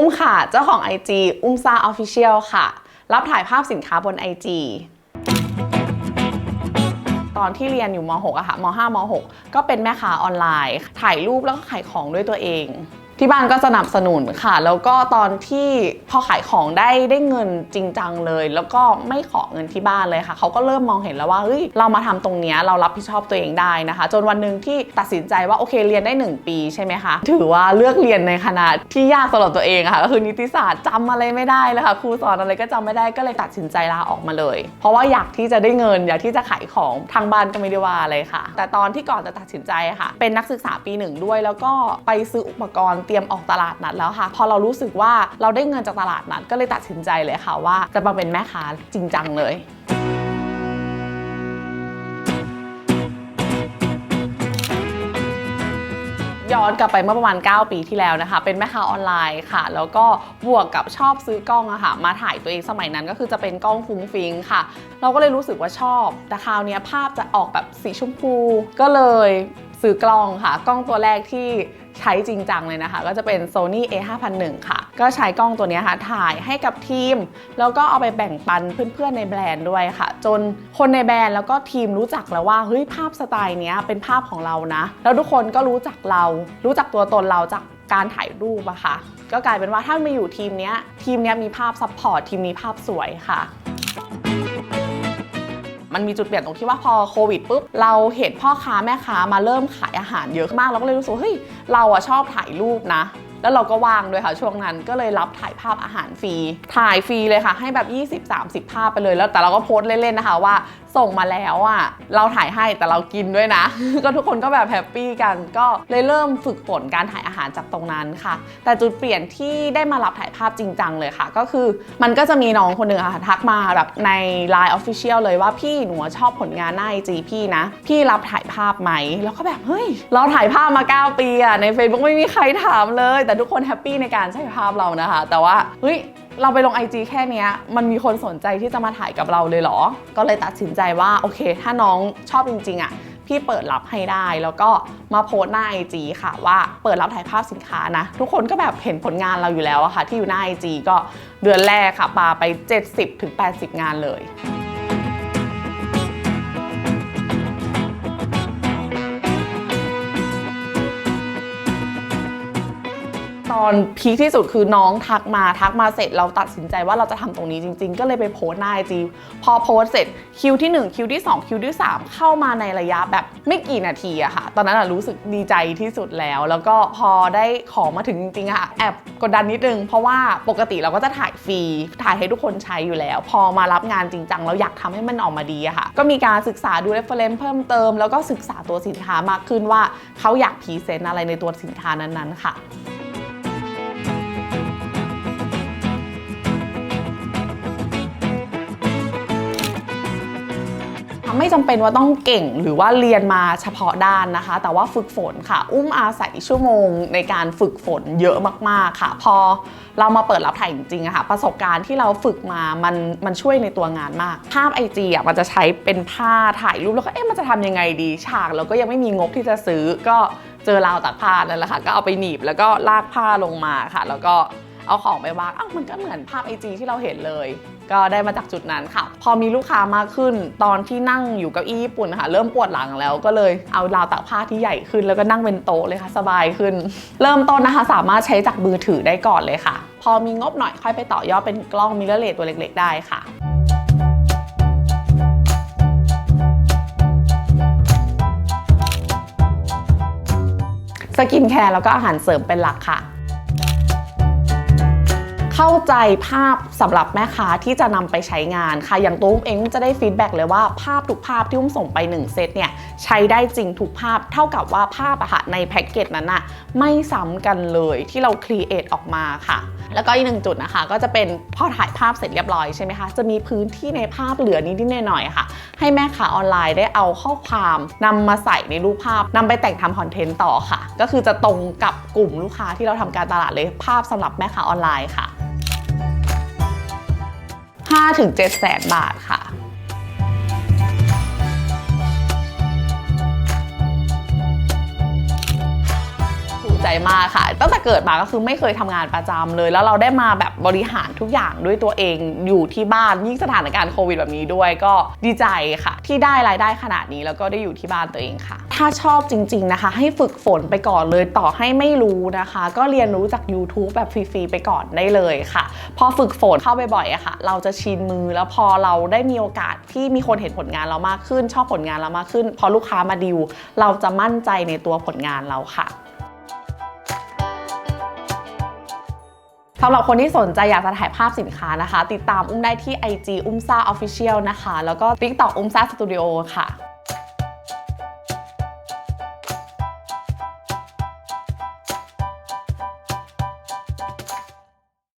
อุ้มค่ะ เจ้าของ IG อุ้มซาออฟฟิเชียลค่ะ รับถ่ายภาพสินค้าบน IG ตอนที่เรียนอยู่ม .6 อะค่ะม .5 ม .6 ก็เป็นแม่ค้าออนไลน์ ถ่ายรูปแล้วก็ขายของด้วยตัวเอง ที่บ้านก็สนับสนุนค่ะ แล้วก็ตอนที่พอขายของได้ได้เงินจริงจังเลย แล้วก็ไม่ขอเงินที่บ้านเลยค่ะ เขาก็เริ่มมองเห็นแล้วว่าเฮ้ยเรามาทำตรงเนี้ยเรารับผิดชอบตัวเองได้นะคะ จนวันหนึ่งที่ตัดสินใจว่าโอเคเรียนได้ 1 ปีใช่ไหมคะถือว่าเลือกเรียนในคณะที่ยากสำหรับตัวเองค่ะก็คือนิติศาสตร์จำอะไรไม่ได้เลยค่ะครูสอนอะไรก็จำไม่ได้ก็เลยตัดสินใจลาออกมาเลย เพราะว่าอยากที่จะได้เงินอยากที่จะขายของทางบ้านก็ไม่ได้ว่าอะไรค่ะ แต่ตอนที่ก่อนจะตัดสินใจค่ะ เป็นนักศึกษาปีหนึ่งด้วย แล้วก็ไปซื้ออุปกรณ์เตรียมออกตลาดนัดแล้วค่ะ พอเรารู้สึกว่าเราได้เงินจากตลาดนัดก็เลยตัดสินใจเลยค่ะว่าจะมาเป็นแม่ค้าจริงจังเลยย้อนกลับไปเมื่อประมาณ 9 ปีที่แล้วนะคะ เป็นแม่ค้าออนไลน์ค่ะ แล้วก็บวกกับชอบซื้อกล้องอะค่ะ มาถ่ายตัวเองสมัยนั้นก็คือจะเป็นกล้องฟุ้งฟิงค่ะ เราก็เลยรู้สึกว่าชอบ แต่คราวนี้ภาพจะออกแบบสีชมพู ก็เลยซื้อกล้องค่ะ กล้องตัวแรกที่ ใช้จริงจังเลยนะคะ ก็จะเป็น Sony A5001 ค่ะ ก็ใช้กล้องตัวนี้ค่ะ ถ่ายให้กับทีม แล้วก็เอาไปแบ่งปันเพื่อนๆในแบรนด์ด้วยค่ะ จนคนในแบรนด์แล้วก็ทีมรู้จักแล้วว่าเฮ้ยภาพสไตล์เนี้ยเป็นภาพของเรานะ แล้วทุกคนก็รู้จักเรา รู้จักตัวตนเราจากการถ่ายรูปอะค่ะ ก็กลายเป็นว่าถ้ามาอยู่ทีมนี้ทีมนี้มีภาพซัพพอร์ตทีมนี้ภาพสวยค่ะ มันมีจุดเปลี่ยนตรงที่ว่าพอโควิดปุ๊บเราเห็นพ่อค้าแม่ค้ามาเริ่มขายอาหารเยอะมากเราก็เลยรู้สึกเฮ้ยเราอะชอบถ่ายรูปนะ แล้วเราก็ว่างด้วยค่ะ ช่วงนั้นก็เลยรับถ่ายภาพอาหารฟรี ถ่ายฟรีเลยค่ะ ให้แบบ 20-30 ภาพไปเลย แล้วแต่เราก็โพสต์เล่นๆนะคะว่าส่งมาแล้วอะ เราถ่ายให้แต่เรากินด้วยนะ ก็ทุกคนก็แบบแฮปปี้กัน ก็เลยเริ่มฝึกฝนการถ่ายอาหารจากตรงนั้นค่ะ แต่จุดเปลี่ยนที่ได้มารับถ่ายภาพจริงจังเลยค่ะ ก็คือมันก็จะมีน้องคนหนึ่งอะค่ะทักมาแบบใน Line Official เลยว่าพี่หนูชอบผลงานหน้าไอจีพี่นะ พี่รับถ่ายภาพไหม แล้วก็แบบเฮ้ย เราถ่ายภาพมา 9 ปีอะใน Facebook ไม่มีใครถามเลยแต่ทุกคนแฮปปี้ในการใช้ภาพเรานะคะ แต่ว่าเฮ้ยเราไปลง IG แค่นี้มันมีคนสนใจที่จะมาถ่ายกับเราเลยเหรอ ก็เลยตัดสินใจว่าโอเค ถ้าน้องชอบจริงๆอะพี่เปิดรับให้ได้แล้วก็มาโพสหน้า IG ค่ะว่าเปิดรับถ่ายภาพสินค้านะ ทุกคนก็แบบเห็นผลงานเราอยู่แล้วอะค่ะ ที่อยู่หน้า IG ก็เดือนแรกค่ะปาไป 70-80 งานเลย อนพีคที่สุดคือน้องทักมาทักมาเสร็จเราตัดสินใจว่าเราจะทำตรงนี้จริง ๆ ก็เลยไปโพสต์หน้าไอจีพอโพสต์เสร็จคิวที่ 1 คิวที่ 2 คิวที่ 3 เข้ามาในระยะแบบไม่กี่นาทีอะค่ะ ตอนนั้นอะรู้สึกดีใจที่สุดแล้ว แล้วก็พอได้ของมาถึงจริงๆอะแอบกดดันนิดนึง เพราะว่าปกติเราก็จะถ่ายฟรีถ่ายให้ทุกคนใช้อยู่แล้ว พอมารับงานจริงจังเราอยากทำให้มันออกมาดีอะค่ะ ก็มีการศึกษาดู reference เพิ่มเติม แล้วก็ศึกษาตัวสินค้ามากขึ้นว่าเขาอยากพรีเซนต์อะไรในตัวสินค้านั้นๆค่ะ จำเป็นว่าต้องเก่งหรือว่าเรียนมาเฉพาะด้านนะคะ แต่ว่าฝึกฝนค่ะ อุ้มอาศัยชั่วโมงในการฝึกฝนเยอะมากๆค่ะ พอเรามาเปิดรับถ่ายจริงๆอะค่ะ ประสบการณ์ที่เราฝึกมามันมันช่วยในตัวงานมาก ภาพไอจีอะมันจะใช้เป็นผ้าถ่ายรูปแล้วก็เอ๊ะมันจะทำยังไงดี ฉากเราก็ยังไม่มีงบที่จะซื้อก็เจอราวตากผ้านั่นแหละค่ะก็เอาไปหนีบแล้วก็ลากผ้าลงมาค่ะ แล้วก็ เอาของไปวางอ้าวมันก็เหมือนภาพไอจีที่เราเห็นเลย ก็ได้มาจากจุดนั้นค่ะ พอมีลูกค้ามากขึ้น ตอนที่นั่งอยู่เก้าอี้ญี่ปุ่นค่ะ เริ่มปวดหลังแล้วก็เลยเอาราวตากผ้าที่ใหญ่ขึ้น แล้วก็นั่งเป็นโต๊ะเลยค่ะสบายขึ้น เริ่มต้นนะคะสามารถใช้จากมือถือได้ก่อนเลยค่ะ พอมีงบหน่อยค่อยไปต่อยอดเป็นกล้องมิเรอร์เลสตัวเล็ก ๆ ได้ค่ะสกินแคร์แล้วก็อาหารเสริมเป็นหลักค่ะ เข้าใจภาพสำหรับแม่ค้าที่จะนำไปใช้งานค่ะ อย่างตุ้มเองจะได้ฟีดแบ็กเลยว่าภาพทุกภาพที่อุ้มส่งไป 1 เซตเนี่ยใช้ได้จริงทุกภาพ เท่ากับว่าภาพอะค่ะในแพ็กเกจนั้นน่ะไม่ซ้ำกันเลยที่เราครีเอทออกมาค่ะ แล้วก็อีกหนึ่งจุดนะคะ ก็จะเป็นพอถ่ายภาพเสร็จเรียบร้อยใช่ไหมคะจะมีพื้นที่ในภาพเหลือนิดๆหน่อยๆค่ะ ให้แม่ค้าออนไลน์ได้เอาข้อความนำมาใส่ในรูปภาพนำไปแต่งทำคอนเทนต์ต่อค่ะ ก็คือจะตรงกับกลุ่มลูกค้าที่เราทำการตลาดเลยภาพสำหรับแม่ค้าออนไลน์ค่ะ 5ถึง7แสนบาทค่ะ ใจมากค่ะ ตั้งแต่เกิดมาก็คือไม่เคยทำงานประจำเลย แล้วเราได้มาแบบบริหารทุกอย่างด้วยตัวเองอยู่ที่บ้านยิ่งสถานการณ์โควิดแบบนี้ด้วยก็ดีใจค่ะ ที่ได้รายได้ขนาดนี้แล้วก็ได้อยู่ที่บ้านตัวเองค่ะ ถ้าชอบจริง ๆนะคะ ให้ฝึกฝนไปก่อนเลยต่อให้ไม่รู้นะคะ ก็เรียนรู้จาก YouTube แบบฟรีๆไปก่อนได้เลยค่ะ พอฝึกฝนเข้าไปบ่อยๆอะค่ะ เราจะชินมือแล้วพอเราได้มีโอกาสที่มีคนเห็นผลงานเรามากขึ้น ชอบผลงานเรามากขึ้น พอลูกค้ามาดิว เราจะมั่นใจในตัวผลงานเราค่ะ สำหรับคนที่สนใจอยากจะถ่ายภาพสินค้านะคะ ติดตามอุ้มได้ที่ IG อุ้มซ่า Official นะคะ แล้วก็ TikTok อุ้มซ่าสตูดิโอค่ะ